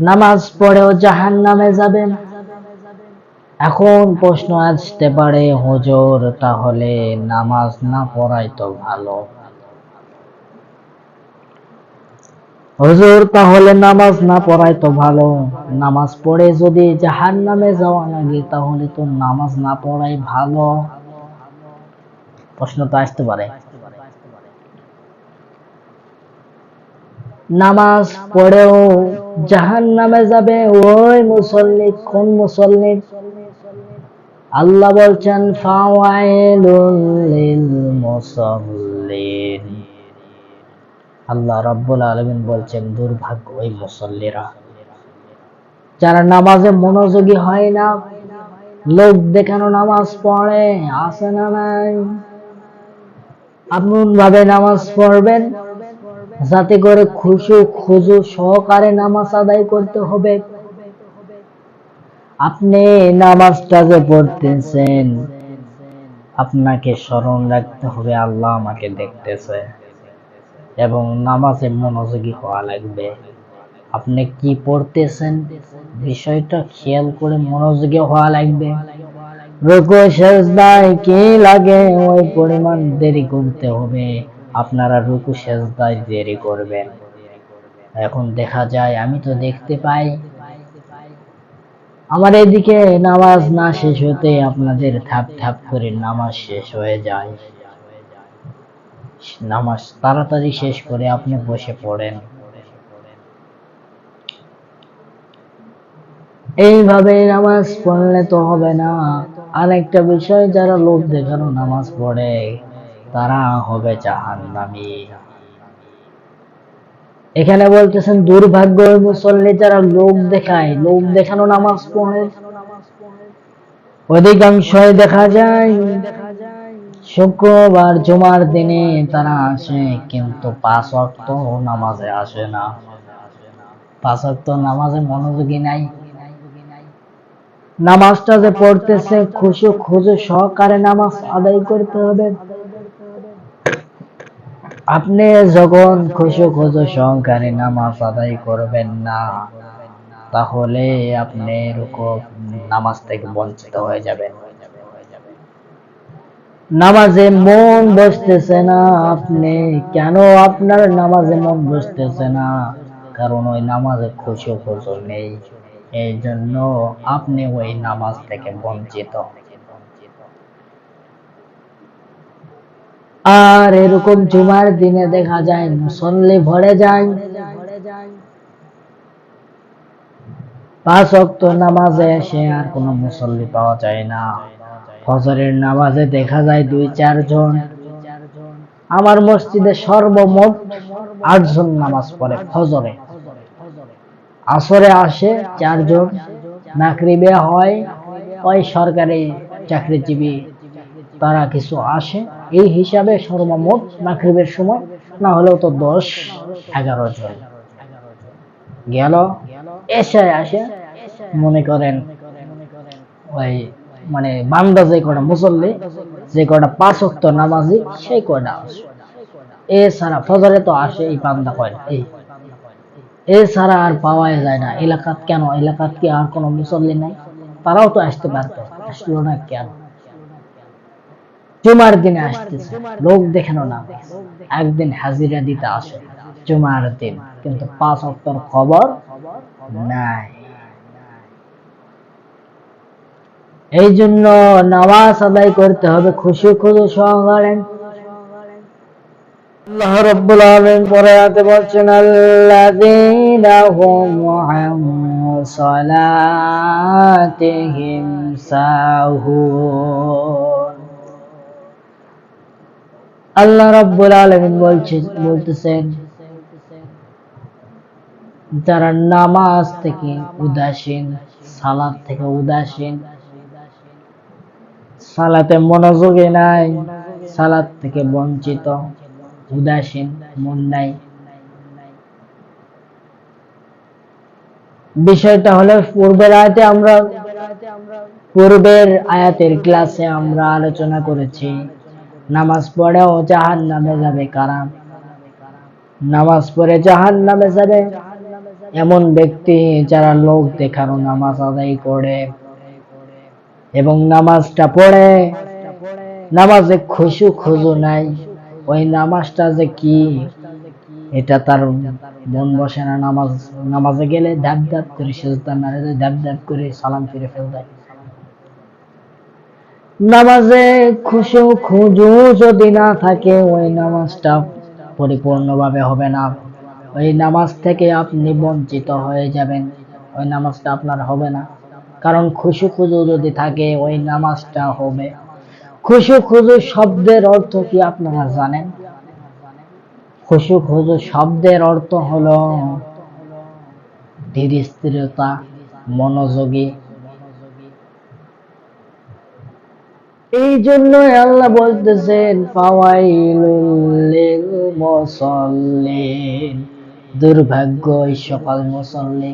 নামাজ পড়েও জাহান নামে যাবেন। এখন প্রশ্ন আসতে পারে, হুজুর, তাহলে নামাজ না পড়াই তো ভালো? হুজুর, তাহলে নামাজ না পড়াই তো ভালো? নামাজ পড়ে যদি জাহান নামে যাওয়া লাগে, তাহলে তো নামাজ না পড়াই ভালো। প্রশ্ন তো আসতে পারে। নামাজ পড়েও জাহান নামে যাবে, ওই মুসল্লি কোন মুসল্লি? আল্লাহ বলছেন আল্লাহ রাব্বুল আলামিন বলছেন, দুর্ভাগ্য ওই মুসল্লিরা। যারা নামাজে মনোযোগী হয় না, লোক দেখানো নামাজ পড়ে, আসে না নাই। আপন ভাবে নামাজ পড়বেন? যাতে করে খুশু খুজু সহকারে নামাজ আদায় করতে হবে। আপনি নামাজটা যে পড়তেছেন। আপনাকে স্মরণ রাখতে হবে, আল্লাহ আমাকে দেখতেছে। এবং নামাজে মনোযোগী হওয়া লাগবে। আপনি কি পড়তেছেন? বিষয়টা খেয়াল করে মনোযোগী হওয়া লাগবে। রুকু, সেজদায় কি লাগে? ওই পরিমাণ দেরি করতে হবে। আপনারা রুকু সেজদায় দেরি করবেন। এখন দেখা যায়, আমি তো দেখতে পাই। আমার এদিকে নামাজ না শেষ হতে আপনাদের থাপ থাপ করে নামাজ শেষ হয়ে যায়। নামাজ তাড়াতাড়ি শেষ করে আপনি বসে পড়েন। এইভাবে নামাজ পড়লে তো হবে না। আর একটা বিষয়, যারা লোক দেখানো নামাজ পড়ে তারা হবে জাহান্নামী। এখানে বলতেছেন, দুর্ভাগ্য মুসল্লি যারা লোক দেখায়, লোক দেখানো নামাজ পড়ে। অধিকাংশই দেখা যায়, শুক্রবার জুমার দিনে তারা আসে, কিন্তু পাঁচ অক্ত নামাজে আসে না। পাঁচ অক্ত নামাজে মনোযোগী নাই। নামাজটা যে পড়তেছে, খুশু খুশু সহকারে নামাজ আদায় করতে হবে। আপনি যখন খুশু খুশু সহকারে নামাজ আদায় করবেন না, তাহলে আপনি এরকম নামাজ থেকে বঞ্চিত হয়ে যাবেন। নামাজে মন বসতেছে না। আপনি কেন আপনার নামাজে মন বসতেছে না? কারণ ওই নামাজে খুশি খুশু নেই। এই জন্য আপনি ওই নামাজ থেকে বঞ্চিত। আর এরকম জুমার দিনে দেখা যায়, মুসল্লি ভরে যায়। পাঁচ অক্ত নামাজে এসে আর কোনো মুসল্লি পাওয়া যায় না। ফজরের নামাজে দেখা যায় দুই, চারজন। আমার মসজিদে সর্বমোট আটজন নামাজ পড়ে ফজরে। আসরে আসে চারজন মাকরিবে হয়, ওই সরকারি চাকরিজীবী, তারা কিছু আসে। এই হিসাবে সর্বমোট মাকরিবের সময় না হলেও তো দশ, এগারো জন। গেল, এসে আসে, মনে করেন, ওই মানে বান্দা যে কটা মুসল্লি, যে কটা পাঁচ অক্ত নামাজি, সেই কটা আসে। এছাড়া ফজরে তো আসে এই বান্দা কয়টা, এই। এছাড়া আর পাওয়াই যায় না। এলাকাত কেন? এলাকাত কি আর কোনো মুসল্লি নাই? তারাও তো আসতে পারতো, আসলো না কেন? জুমার দিনে আসতেছে। লোক দেখানো না। একদিন হাজিরা দিতে আসে। জুমার দিন। কিন্তু পাঁচ অক্টর খবর নাই। এই জন্য নামাজ আদায় করতে হবে। খুশি খুশি সহকারে। আল্লাহ রব্বুল আলামিন পরে আতে বলছেন আল্লাযীনা হুম সালাতিহিম সাহুন। আল্লাহ রাব্বুল আলামিন বলছেন, বলতেছেন, যারা নামাজ থেকে উদাসীন, সালাত থেকে উদাসীন, সালাতে মনোযোগী নাই, সালাত থেকে বঞ্চিত, উদাসীন, মন নাই। বিষয়টা হলো পূর্বের আয়াতে আমরা, পূর্বের আয়াতের ক্লাসে আমরা আলোচনা করেছি। নামাজ পড়েও জাহান নামে যাবে কারা? নামাজ পড়ে জাহান নামে যাবে? এমন ব্যক্তি যারা লোক দেখানো নামাজ আদায় করে এবং নামাজটা পড়ে, নামাজে খুশু খুজু নাই। ওই নামাজটা যে কি? এটা তার মন বসে না, নামাজ, নামাজে গেলে ধাপ ধাপ করে সেজদা মারে দেয় ধাপ ধাপ করে সালাম ফিরে ফেল দেয় নামাজে খুশু খুজু যদি না থাকে, ওই নামাজটা পরিপূর্ণভাবে হবে না। ওই নামাজ থেকে আপনি বঞ্চিত হয়ে যাবেন, ওই নামাজটা আপনার হবে না। কারণ খুশু খুজু যদি থাকে, ওই নামাজটা হবে। খুশু খুজু শব্দের অর্থ কি আপনারা জানেন? খুশু খুজু শব্দের অর্থ হলো ধীর স্থিরতা মনোযোগী এই জন্য আল্লাহ বলতেছেন ফাওয়াইলুল মুসাল্লিন দুর্ভাগ্য এই সকল মুসল্লি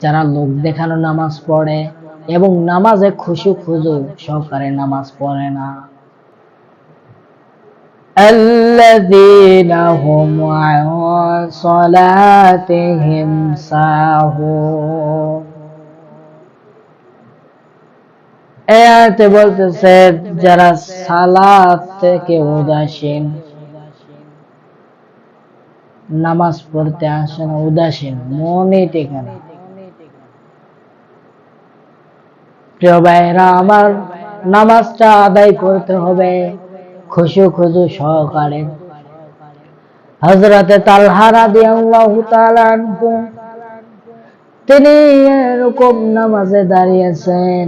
যারা লোক দেখানো নামাজ পড়ে এবং নামাজে খুশু খুজু সহকারে নামাজ পড়ে না الذين هم عن صلاتهم ساهون এতে বলতেছে যারা সালাত থেকে উদাসীন, নামাজ পড়তে আসে না, উদাসীন মনে টেকে না। প্রিয় ভাইরা আমার নামাজটা আদায় করতে হবে খুশু খুশু সহকারে। হজরতে তালহারা দিয়ে তিনি এরকম নামাজে দাঁড়িয়েছেন।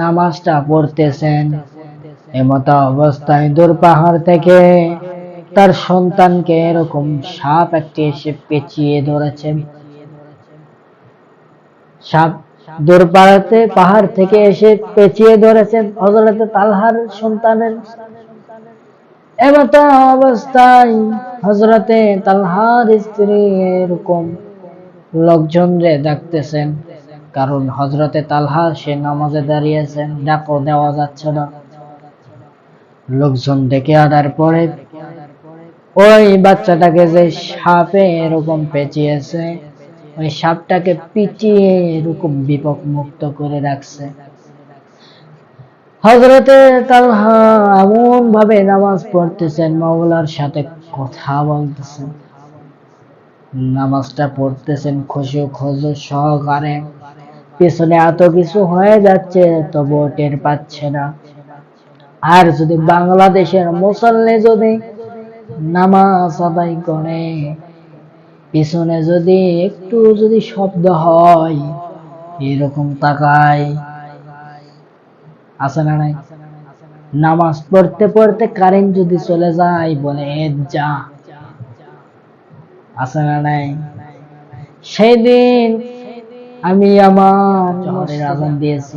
নামাজটা পড়তেছেন। এমত অবস্থায় দূর পাহাড় থেকে তার সন্তানকে এরকম সাপ একটি এসে পেঁচিয়ে ধরেছেন সাপ দূর পাহাড়তে, পাহাড় থেকে এসে পেঁচিয়ে ধরেছেন হজরতে তালহার সন্তানের। এমত অবস্থায় হজরতে তালহার স্ত্রী এরকম লোকজন রে ডাকতেছেন। কারণ হজরতে তালহা সে নামাজে দাঁড়িয়েছেন, ডাকও দেওয়া যাচ্ছে না। লোকজন ডেকে আনার পরে ওই বাচ্চাটাকে যে সাপে এরকম পেঁচিয়েছে, ওই সাপটাকে পিটিয়ে এরকম বিপক মুক্ত করে রাখছে। হজরতে তালহা এমন ভাবে নামাজ পড়তেছেন, মাওলার সাথে কথা বলতেছেন। নামাজটা পড়তেছেন খুশি খোঁজো, সহকারে পেছনে এত কিছু হয়ে যাচ্ছে তবু টের পাচ্ছে না। আর যদি বাংলাদেশের মুসল্লি যদি নামাজ আদায় করে, পিছনে যদি একটু যদি শব্দ হয়, এরকম তাকায়। আছে না নাই? নামাজ পড়তে পড়তে কারেন্ট যদি চলে যায়, বলে যা। আছে না নাই? সেদিন আমি আমার জহরের আজান দিয়েছি।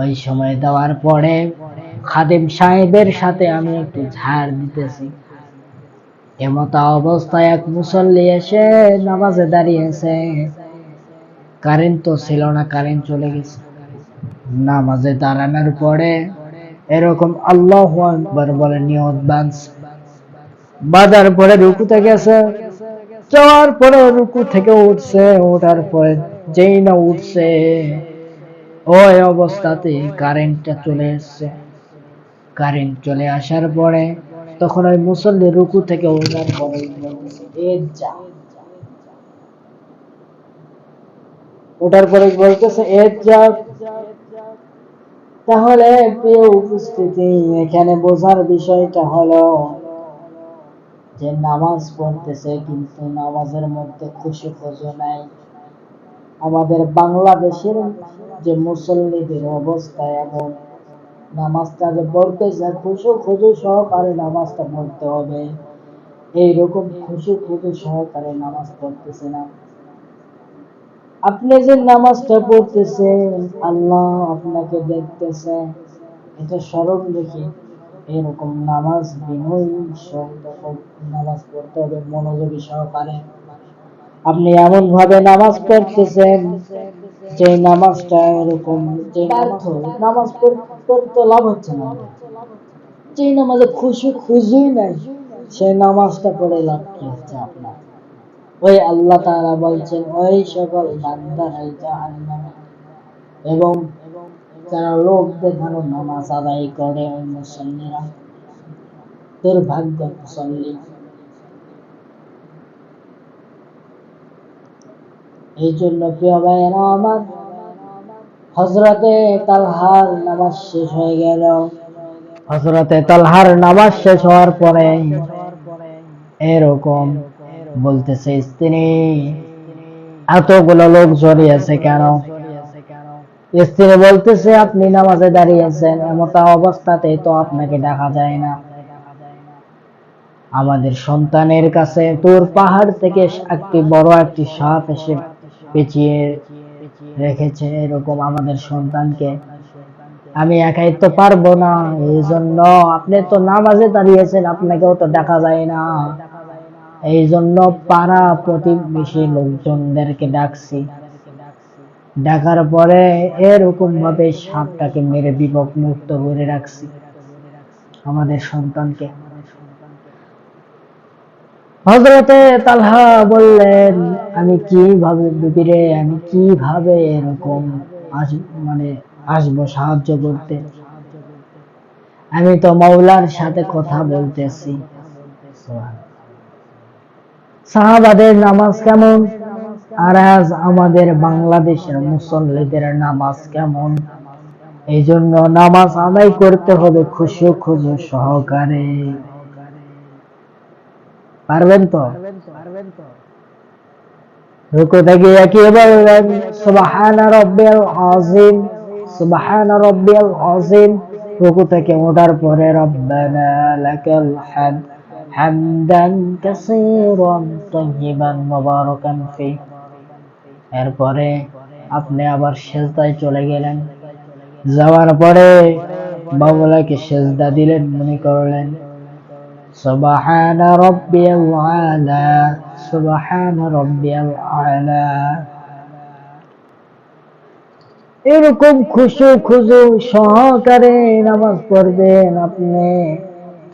ওই সময় দেওয়ার পরে খাদেম সাহেবের সাথে আমি একটু ঝাড় দিতেছি। এমত অবস্থায় এক মুসল্লি এসে নামাজে দাঁড়িয়েছে। কারেন্ট তো ছিল না কারেন্ট চলে গেছে। নামাজে দাঁড়ানোর পরে এরকম আল্লাহ বলে নিয়ত বাঁধছে। বাঁধার পরে রুকুতে গেছে। যাওয়ার পরে রুকু থেকে উঠছে ওঠার পরে যেই না উঠছে, ওই অবস্থাতে কারেন্টটা চলে এসছে। কারেন্ট চলে আসার পরে তখন ওই মুসল্লি রুকু থেকে ওঠার পরে ওঠার পরে বলতেছে এর যা। তাহলে প্রিয় উপস্থিতি, এখানে বোঝার বিষয়টা হলো যে নামাজ পড়তেছে কিন্তু নামাজের মধ্যে খুশি খুশি নাই। আমাদের বাংলাদেশের যে মুসল্লিদের অবস্থা এমন নামাজটা যে পড়তেছে, খুশু খুশু সহকারে নামাজটা পড়তে হবে। এইরকম খুশু খুশু সহকারে নামাজ পড়তেছে না। আপনি যে নামাজটা পড়তেছেন, আল্লাহ আপনাকে দেখতেছে। এটা স্মরণ রেখে এরকম নামাজ বিনয় নামাজ পড়তে হবে, মনোযোগী সহকারে। আপনি এমন ভাবে নামাজ পড়তেছেন যে নামাজটা এরকম যে নামাজ পড়তে লাভ হচ্ছে না। যে নামাজে খুশি খুশি নাই সেই নামাজটা পড়ে লাভ কি হচ্ছে আপনার? ওই আল্লাহ তাআলা বলছেন, ওই সকল বান্দারাই জাহান্নামে এবং যারা লোক দেখানো নামাজ আদায় করে, ওই মুসল্লিরা দুর্ভাগ্য মুসল্লি এই জন্য প্রিয় ভাইয়েরা আমার হজরতে তালহার নামাজ শেষ হয়ে গেল। হজরতে তালহার নামাজ শেষ হওয়ার পরে এরকম বলতেছে, স্ত্রী, এতগুলো লোক জড়িয়েছে কেন? স্ত্রী বলতেছে, আপনি নামাজে দাঁড়িয়েছেন এমতা অবস্থাতে তো আপনাকে দেখা যায় না। আমাদের সন্তানের কাছে তোর পাহাড় থেকে একটি বড় একটি সাপ এসে পেঁচিয়ে রেখেছে, এরকম আমাদের সন্তানকে। আমি একাই তো পারব না এই জন্য আপনি তো নামাজে দাঁড়িয়েছেন আপনাকেও তো দেখা যায় না। এই জন্য পাড়া প্রতিবেশী লোকজনদেরকে ডাকছি ডাকার পরে এরকম ভাবে সাপটাকে মেরে বিপদ মুক্ত করে রাখছি আমাদের সন্তানকে। হজরতে তালহা বললেন, আমি কীভাবে বিবিরে আমি কীভাবে এরকম আস মানে আসব সাহায্য করতে? আমি তো মৌলার সাথে কথা বলতেছি। সাহাবাদের নামাজ কেমন? আর আজ আমাদের বাংলাদেশের মুসল্লিদের নামাজ কেমন? এই জন্য নামাজ আদায় করতে হবে খুশু খুশু সহকারে। পারবেন তো? রুকু থেকে বললেন, সুবহান রব্বিয়াল আযীম, সুবহান রব্বিয়াল আযীম। রুকু থেকে ওঠার পরে, রব্বানা লাকাল হামদ হামদান কাসীরান তাইয়িবান মুবারাকান ফি। এরপরে আপনি আবার সেজদায় চলে গেলেন। যাওয়ার পরে বাবুলাকে সেজদা দিলেন, মনে করলেন এরকম খুশু খুশু সহকারে নামাজ পড়বেন আপনি।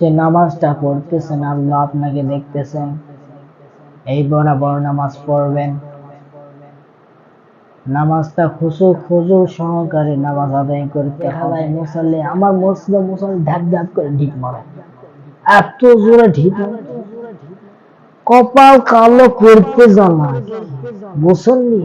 যে নামাজটা পড়তেছেন, আল্লাহ আপনাকে দেখতেছেন। এই বরাবর নামাজ পড়বেন। নামাজটা খুশু খুশু সহকারে নামাজ আদায় করতে হবে। মুসল্লি আমার মুসলিম মুসল্লি ঢাক ঢাক করে ঢিক মারে। এত জোরে ঢিক কপাল কালো করতে জানা মুসল্লি